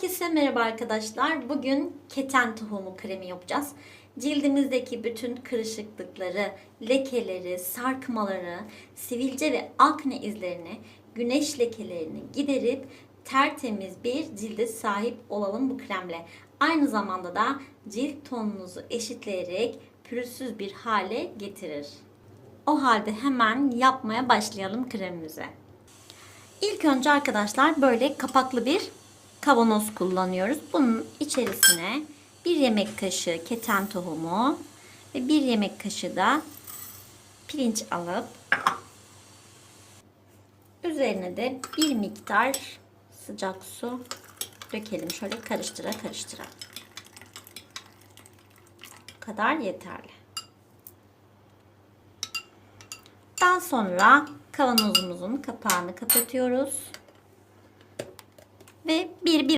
Herkese merhaba arkadaşlar. Bugün keten tohumu kremi yapacağız. Cildimizdeki bütün kırışıklıkları, lekeleri, sarkmaları, sivilce ve akne izlerini, güneş lekelerini giderip tertemiz bir cilde sahip olalım bu kremle. Aynı zamanda da cilt tonunuzu eşitleyerek pürüzsüz bir hale getirir. O halde hemen yapmaya başlayalım kremimize. İlk önce arkadaşlar böyle kapaklı bir kavanoz kullanıyoruz. Bunun içerisine bir yemek kaşığı keten tohumu ve bir yemek kaşığı da pirinç alıp üzerine de bir miktar sıcak su dökelim. Şöyle karıştıra karıştıra. Bu kadar yeterli. Daha sonra kavanozumuzun kapağını kapatıyoruz. Ve bir bir